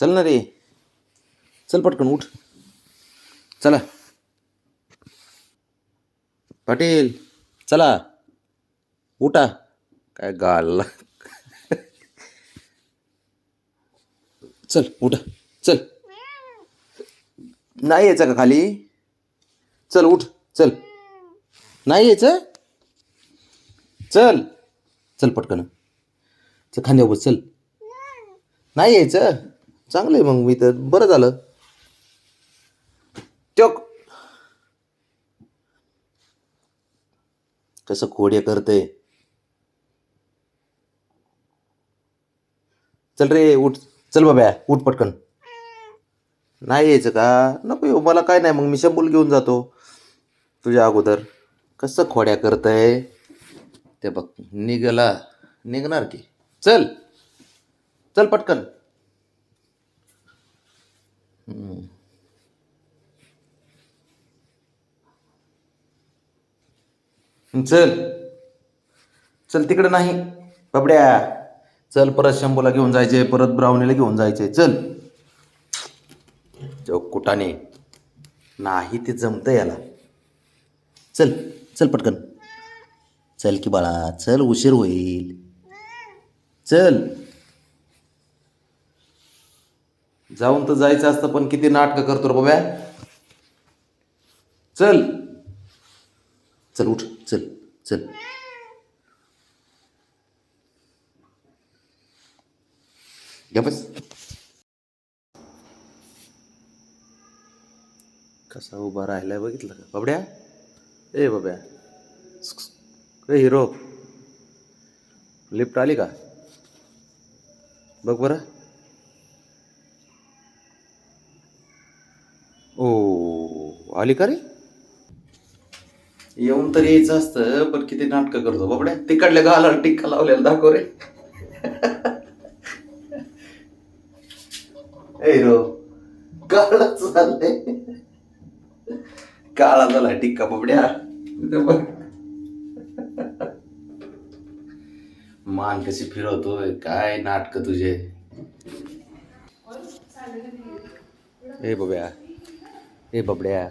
चल ना रे. चल पटकन उठ. चला. पाटील चला. उठा. काय गाल चल उठा. चल. नाही यायचं का खाली? चल उठ. चल. नाही यायचं? चल. चल पटकन. चल खांद्यावर चल. नाही यायचं? चांगलं आहे मग मी तर बरं झालं. त्यो कसं खोड्या करते? चल रे उठ. चल बाब्या उठ पटकन. नाही यायचं का? नको येऊ मला काय नाही मग मी शंभूल घेऊन जातो. तुझ्या अगोदर. कसं खोड्या करतंय? ते बघ निघला. निघणार की. चल. चल पटकन. चल. चल तिकडे नाही. बाबड्या. चल परत शंभूला घेऊन जायचे परत ब्रावणीला घेऊन जायचे चल. चौक कुटाने नाही ते जमतं याला. चल चल पटकन. चल की बाळा चल उशीर होईल. चल. जाऊन तर जायचं असतं पण किती नाटकं करतो रे बाब्या. चल. चल उठ. चल चल. घ्या बस. कसा उभा राहिलाय बघितलं का? बाबड्या? ए बाब्या. ए हिरो. लिफ्ट आली का? बघ बरं. ओ आली का रे? येऊन तर यायचं असतं पण किती नाटकं करतो बाबड्या. तिकडल्या गाला टिक्का लावलेला दाखव रे. ए रो काळा चाललंय काळा झाला टिक्का बाबड्या. मान कशी फिरवतोय काय नाटक तुझे? ए बाब्या ए बबड्या.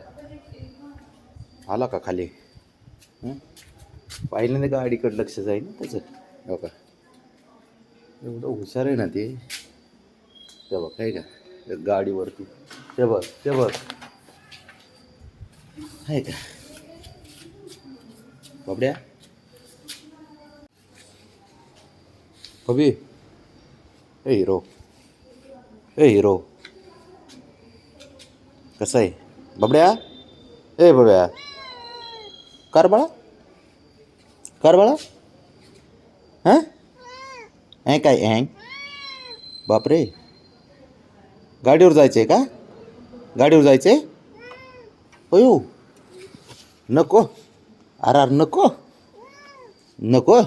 आला का खाली? पाहिलं नाही गाडीकडे लक्ष जाईल ना त्याचं. हो का? एवढं हुशार आहे ना ते. ते बघ काय का? गाडीवरती. ते बघ ते बघ. आहे का? बाबड्या. कभी ए हिरो. ए हिरो. कसं आहे? बाबड्या? ए बबड्या. कर बाळा कर बाळा हां ऐ काय हँग बापरे. गाडीवर जायचं आहे का? गाडीवर जायचं आहे अयो. नको. आर आर नको. नको.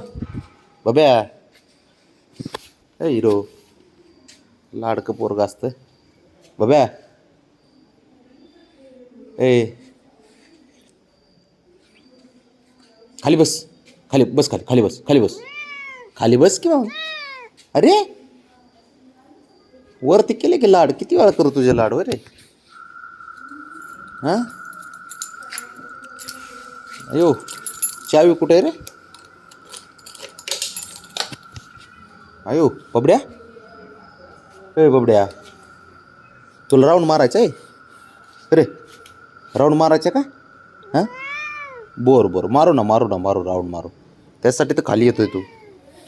बब्या ए हिरो. लाडकं पोरगा असतं. बब्या ए. खाली बस. खाली बस खाली खाली बस खाली बस. खाली बस किंवा अरे! वरती केले की लाड? किती वेळा करू तुझे लाड रे हां? अयो चावी कुठे आहे रे? अयो बबड्या? ए बबड्या. तुला राऊंड मारायचं आहे? अरे राऊंड मारायचं का? हां? बोर बोर. मारू ना मारू ना मारू राऊंड मारू. त्यासाठी तर खाली येतोय तू.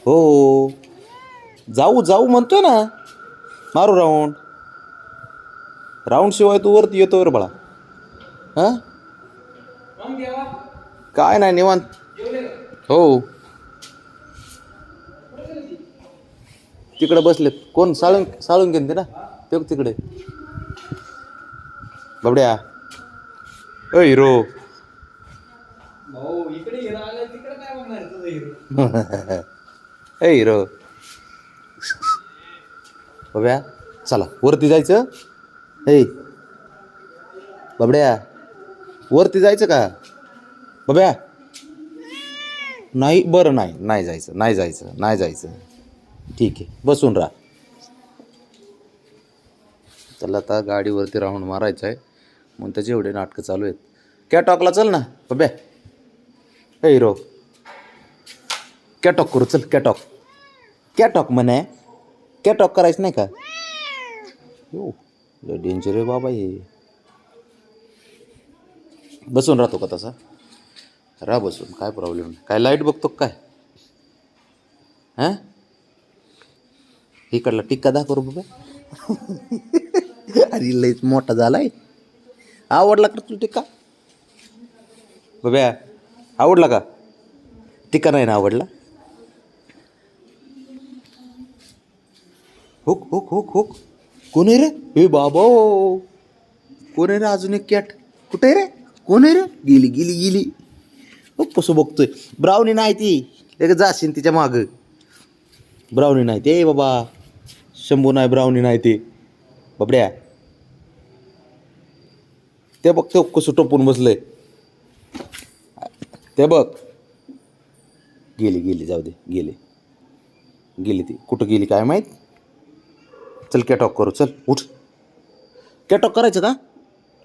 हो. जाऊ जाऊ म्हणतोय ना. मारू राऊंड. राऊंड शिवाय तू वरती येतोय रे बाळा. हां? काय नाही निवांत. हो. तिकडे बसलेत. कोण? साळून साळून घेऊन ते ना. ते बघ तिकडे. बाबड्या. अ हिरो. ए हिरो. बाब्या चला वरती जायचं? ए बाबड्या वरती जायचं का? बाब्या नाही बरं नाही नाही जायचं नाही जायचं नाही जायचं. ठीक आहे बसून राहा. त्याला आता गाडीवरती राऊंड मारायचं आहे. म्हणून त्याचे एवढे नाटकं चालू आहेत. कॅटॉकला चल ना बब्या. हे हिरो. कॅटॉक करू चल कॅटॉक कॅटॉक म्हणे. कॅटॉक करायचं नाही का? हो डेंजर आहे बाबा हे. बसून राहतो का तसा? रा बसून काय प्रॉब्लेम नाही. काय लाइट बघतो काय? हां? इकडला टिक्का दाखव रे बाबा अरे लईच मोठा झालाय. आवडला का तुला टिक्का बाब्या आवडला का? टिक्का नाही ना आवडला? हुक हुक हुक हुक. कोण आहे रे? हे बाबा कोण आहे रे अजून एक कॅट? कुठे रे? कोण आहे रे? गेली गेली गेली. हो कसं बघतोय? ब्राउनी नाही ती. एक जाशील तिच्या मागं. ब्राउनी नाही ते. बाबा शंभू नाही ब्राउनी नाही ते. बाबड्या ते बघ ते कसं टोपून बसले. ते बघ. गेली गेली जाऊ दे गेली. गेली ती. कुठं गेली काय माहीत? चल कॅटॉक करू चल उठ. कॅटॉक करायचं का?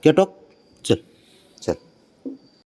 कॅटॉक चल.